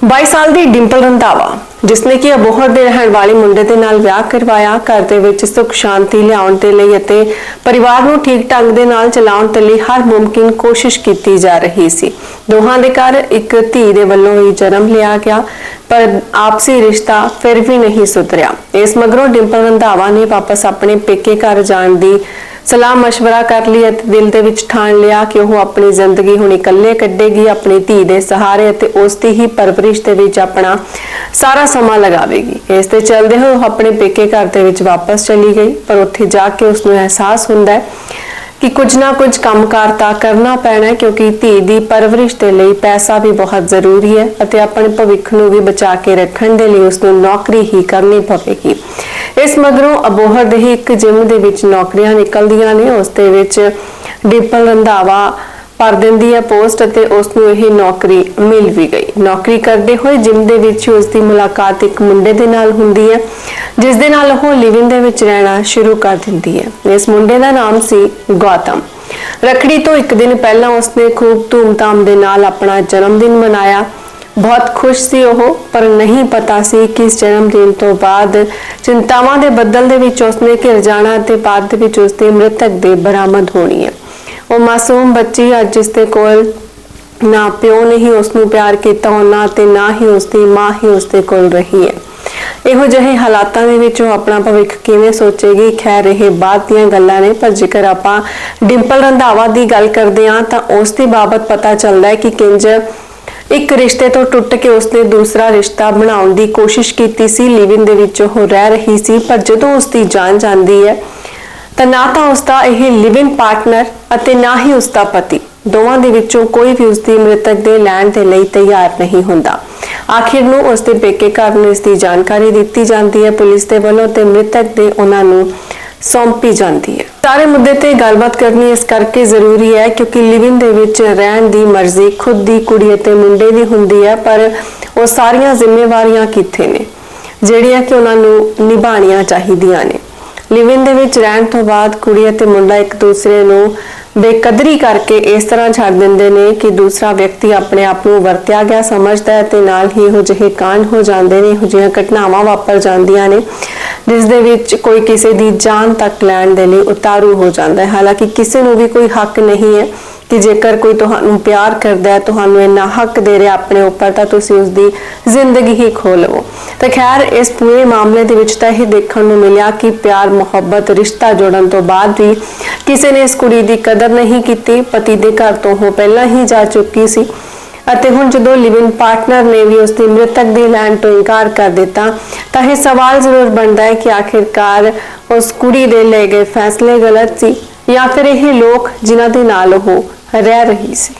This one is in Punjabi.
22 ਸਾਲ ਦੀ ਡਿੰਪਲ ਰੰਧਾਵਾ ਜਿਸਨੇ ਕਿ ਅਬੋਹਰ ਦੇ ਰਹਿਣ ਵਾਲੇ ਮੁੰਡੇ ਦੇ ਨਾਲ ਵਿਆਹ ਕਰਵਾਇਆ, ਘਰ ਦੇ ਵਿੱਚ ਸੁਖ ਸ਼ਾਂਤੀ ਲਿਆਉਣ ਦੇ ਲਈ ਅਤੇ ਪਰਿਵਾਰ ਨੂੰ ਠੀਕ ਢੰਗ ਦੇ ਨਾਲ ਚਲਾਉਣ ਦੇ ਲਈ ਹਰ ਮੁਮਕਿਨ ਕੋਸ਼ਿਸ਼ ਕੀਤੀ ਜਾ ਰਹੀ ਸੀ। ਦੋਹਾਂ ਦੇ ਘਰ ਇੱਕ ਧੀ ਦੇ ਵੱਲੋਂ ਹੀ ਜਨਮ ਲਿਆ ਗਿਆ, ਪਰ ਆਪਸੀ ਰਿਸ਼ਤਾ ਫਿਰ ਵੀ ਨਹੀਂ ਸੁਧਰਿਆ। ਇਸ ਮਗਰੋਂ ਡਿੰਪਲ ਰੰਧਾਵਾ ਨੇ ਵਾਪਸ ਆਪਣੇ ਪੇਕੇ ਘਰ ਜਾਣ ਦੀ ਸਲਾਹ مشਵਰਾ ਕਰ ਲਈ ਅਤੇ ਦਿਲ ਦੇ ਵਿੱਚ ਠਾਣ ਲਿਆ ਕਿ ਉਹ ਆਪਣੀ ਜ਼ਿੰਦਗੀ ਹੁਣ ਇਕੱਲੇ ਕੱਢੇਗੀ, ਆਪਣੀ ਧੀ ਦੇ ਸਹਾਰੇ ਅਤੇ ਉਸ ਦੀ ਹੀ ਪਰਵਰਿਸ਼ ਦੇ ਵਿੱਚ ਆਪਣਾ ਸਾਰਾ ਸਮਾਂ ਲਗਾਵੇਗੀ। ਇਸ ਤੇ ਚੱਲਦੇ ਹੋਏ ਉਹ ਆਪਣੇ ਪੇਕੇ ਘਰ ਦੇ ਵਿੱਚ ਵਾਪਸ ਚਲੀ ਗਈ, ਪਰ ਉੱਥੇ ਜਾ ਕੇ ਉਸ ਨੂੰ ਅਹਿਸਾਸ ਹੁੰਦਾ ਹੈ ਕਿ ਕੁਝ ਨਾ ਕੁਝ ਕੰਮਕਾਰ ਤਾਂ ਕਰਨਾ ਪੈਣਾ ਕਿਉਂਕਿ ਧੀ ਦੀ ਪਰਵਰਿਸ਼ ਦੇ ਲਈ ਪੈਸਾ ਵੀ ਬਹੁਤ ਜ਼ਰੂਰੀ ਹੈ ਅਤੇ ਆਪਣੇ ਭਵਿੱਖ ਨੂੰ ਵੀ ਬਚਾ ਕੇ ਰੱਖਣ ਦੇ ਲਈ ਉਸ ਨੂੰ ਨੌਕਰੀ ਹੀ ਕਰਨੀ ਪਵੇਗੀ। ਇਸ ਮਗਰੋਂ ਅਬੋਹਰ ਦੇ ਹੀ ਇੱਕ ਜਿਮ ਦੇ ਵਿੱਚ ਨੌਕਰੀਆਂ ਨਿਕਲਦੀਆਂ ਨੇ, ਉਸ ਦੇ ਵਿੱਚ ਡਿੰਪਲ ਰੰਧਾਵਾ ਭਰ ਦਿੰਦੀ ਹੈ ਪੋਸਟ ਅਤੇ ਉਸ ਨੂੰ ਇਹ ਨੌਕਰੀ ਮਿਲ ਵੀ ਗਈ। ਨੌਕਰੀ ਕਰਦੇ ਹੋਏ ਜਿਮ ਦੇ ਵਿੱਚ ਉਸ ਦੀ ਮੁਲਾਕਾਤ ਇੱਕ ਮੁੰਡੇ ਦੇ ਨਾਲ ਹੁੰਦੀ ਹੈ, ਜਿਸ ਦੇ ਨਾਲ ਉਹ ਲਿਵਿੰਗ ਦੇ ਵਿੱਚ ਰਹਿਣਾ ਸ਼ੁਰੂ ਕਰ ਦਿੰਦੀ ਹੈ। ਇਸ ਮੁੰਡੇ ਦਾ ਨਾਮ ਸੀ ਗੌਤਮ। ਰਖੜੀ ਤੋਂ ਇੱਕ ਦਿਨ ਪਹਿਲਾਂ ਉਸਨੇ ਖੂਬ ਧੂਮਧਾਮ ਦੇ ਨਾਲ ਆਪਣਾ ਜਨਮ ਦਿਨ ਮਨਾਇਆ। ਬਹੁਤ ਖੁਸ਼ ਸੀ ਉਹ, ਪਰ ਨਹੀਂ ਪਤਾ ਸੀ ਕਿ ਇਸ ਜਨਮ ਦਿਨ ਤੋਂ ਬਾਅਦ ਚਿੰਤਾਵਾਂ ਦੇ ਬੱਦਲ ਦੇ ਵਿੱਚ ਉਸਨੇ ਘਿਰ ਜਾਣਾ ਤੇ ਬਾਅਦ ਦੇ ਵਿੱਚ ਉਸਦੇ ਮ੍ਰਿਤਕ ਦੇ ਬਰਾਮਦ ਹੋਣੀ ਹੈ। ਉਹ ਮਾਸੂਮ ਬੱਚੀ ਅੱਜ ਇਸ ਦੇ ਕੋਲ ਨਾ ਪਿਓ ਨੇ ਹੀ ਉਸ ਨੂੰ ਪਿਆਰ ਕੀਤਾ ਉਹਨਾਂ ਤੇ ਨਾ ਹੀ ਉਸ ਦੀ ਮਾਂ ਹੀ ਉਸ ਦੇ ਕੋਲ ਰਹੀ ਹੈ। ਇਹੋ ਜਿਹੇ ਹਾਲਾਤਾਂ ਦੇ ਵਿੱਚ ਉਹ ਆਪਣਾ ਭਵਿੱਖ ਕਿਵੇਂ ਸੋਚੇਗੀ? ਖੈਰ, ਇਹ ਬਾਤ ਦੀਆਂ ਗੱਲਾਂ ਨੇ, ਪਰ ਜੇਕਰ ਆਪਾਂ ਡਿੰਪਲ ਰੰਧਾਵਾ ਦੀ ਗੱਲ ਕਰਦੇ ਹਾਂ ਤਾਂ ਉਸ ਦੀ ਬਾਬਤ ਪਤਾ ਚੱਲਦਾ ਹੈ ਕਿ ਕਿੰਜ ਇੱਕ ਰਿਸ਼ਤੇ ਤੋਂ ਟੁੱਟ ਕੇ ਉਸਨੇ ਦੂਸਰਾ ਰਿਸ਼ਤਾ ਬਣਾਉਣ ਦੀ ਕੋਸ਼ਿਸ਼ ਕੀਤੀ ਸੀ, ਲਿਵਿੰਗ ਦੇ ਵਿੱਚ ਉਹ ਰਹਿ ਰਹੀ ਸੀ, ਪਰ ਜਦੋਂ ਉਸਦੀ ਜਾਨ ਜਾਂਦੀ ਹੈ, ਤਾਂ ਨਾ ਤਾਂ ਉਸਦਾ ਇਹ ਲਿਵਿੰਗ ਪਾਰਟਨਰ ਅਤੇ ਨਾ ਹੀ ਉਸਦਾ ਪਤੀ। ਦੋਵਾਂ ਦੇ ਵਿੱਚੋਂ ਕੋਈ ਵੀ ਉਸਦੀ ਮ੍ਰਿਤਕ ਦੇ ਲੈਣ ਦੇ ਲਈ ਤਿਆਰ ਨਹੀਂ ਹੁੰਦਾ। ਆਖਿਰ ਨੂੰ ਉਸਦੇ ਪੇਕੇ ਘਰ ਨੂੰ ਇਸ ਦੀ ਜਾਣਕਾਰੀ ਦਿੱਤੀ ਜਾਂਦੀ ਹੈ। ਪੁਲਿਸ ਦੇ ਵੱਲੋਂ ਤੇ ਮ੍ਰਿਤਕ ਦੇ ਉਹਨਾਂ ਨੂੰ ਸੌਂਪੀ ਜਾਂਦੀ ਹੈ। ਸਾਰੇ ਮੁੱਦੇ ਤੇ ਗੱਲਬਾਤ ਕਰਨੀ ਇਸ ਕਰਕੇ ਜ਼ਰੂਰੀ ਹੈ ਕਿਉਂਕਿ ਲਿਵਿੰਗ ਦੇ ਵਿੱਚ ਰਹਿਣ ਦੀ ਮਰਜ਼ੀ ਖੁਦ ਦੀ ਕੁੜੀ ਅਤੇ ਮੁੰਡੇ ਦੀ ਹੁੰਦੀ ਹੈ, ਪਰ ਉਹ ਸਾਰੀਆਂ ਜ਼ਿੰਮੇਵਾਰੀਆਂ ਕਿੱਥੇ ਨੇ? ਜਿਹੜੀਆਂ ਕਿ ਉਹਨਾਂ ਨੂੰ ਨਿਭਾਉਣੀਆਂ ਚਾਹੀਦੀਆਂ ਨੇ। ਲਿਵਿੰਗ ਦੇ ਵਿੱਚ ਰਹਿਣ ਤੋਂ ਬਾਅਦ ਕੁੜੀ ਅਤੇ ਮੁੰਡਾ ਇੱਕ ਦੂਸਰੇ ਨੂੰ ਬੇਕਦਰੀ ਕਰਕੇ ਇਸ ਤਰ੍ਹਾਂ ਛੱਡ ਦਿੰਦੇ ਨੇ ਕਿ ਦੂਸਰਾ ਵਿਅਕਤੀ ਆਪਣੇ ਆਪ ਨੂੰ ਵਰਤਿਆ ਗਿਆ ਸਮਝਦਾ ਹੈ ਤੇ ਨਾਲ ਹੀ ਉਹ ਜਿਹੇ ਕਾਂਡ ਹੋ ਜਾਂਦੇ ਨੇ, ਇਹੋ ਜਿਹੀਆਂ ਘਟਨਾਵਾਂ ਵਾਪਰ ਜਾਂਦੀਆਂ ਨੇ। ਜਿਸ ਦੇ ਵਿੱਚ ਕੋਈ ਕਿਸੇ ਦੀ ਜਾਨ ਤੱਕ ਲੈਣ ਦੇ ਲਈ ਉਤਾਰੂ ਹੋ ਜਾਂਦਾ ਹੈ। ਹਾਲਾਂਕਿ ਕਿਸੇ ਨੂੰ ਵੀ ਕੋਈ ਹੱਕ ਨਹੀਂ ਹੈ ਕਿ ਜੇਕਰ ਕੋਈ ਤੁਹਾਨੂੰ ਪਿਆਰ ਕਰਦਾ ਹੈ, ਤੁਹਾਨੂੰ ਇੰਨਾ ਹੱਕ ਦੇ ਰਿਹਾ ਆਪਣੇ ਉੱਪਰ, ਤਾਂ ਤੁਸੀਂ ਉਸ ਦੀ ਜ਼ਿੰਦਗੀ ਹੀ ਖੋ ਲਵੋ। ਤਾਂ ਖੈਰ, ਇਸ ਪੂਰੇ ਮਾਮਲੇ ਦੇ ਵਿੱਚ ਤਾਂ ਇਹ ਦੇਖਣ ਨੂੰ ਮਿਲਿਆ ਕਿ ਪਿਆਰ, ਮੁਹੱਬਤ, ਰਿਸ਼ਤਾ ਜੋੜਨ ਤੋਂ ਬਾਅਦ ਵੀ ਕਿਸੇ ਨੇ ਇਸ ਕੁੜੀ ਦੀ ਕਦਰ ਨਹੀਂ ਕੀਤੀ। ਪਤੀ ਦੇ ਘਰ ਤੋਂ ਉਹ ਪਹਿਲਾਂ ਹੀ ਜਾ ਚੁੱਕੀ ਸੀ। ਅਤੇ ਹੁਣ ਜਦੋਂ ਲਿਵਿੰਗ ਪਾਰਟਨਰ ਨੇ ਵੀ ਉਸ ਦੀ ਮ੍ਰਿਤਕ ਦੀ ਲੈਣ ਤੋਂ ਇਨਕਾਰ ਕਰ ਦਿੱਤਾ, ਤਾਂ ਇਹ ਸਵਾਲ ਜ਼ਰੂਰ ਬਣਦਾ ਹੈ ਕਿ ਆਖਿਰਕਾਰ ਉਸ ਕੁੜੀ ਦੇ ਲਏ ਗਏ ਫੈਸਲੇ ਗਲਤ ਸੀ ਜਾਂ ਫਿਰ ਇਹ ਲੋਕ ਜਿਨ੍ਹਾਂ ਦੇ ਨਾਲ ਉਹ ਰਹਿ ਰਹੀ ਸੀ।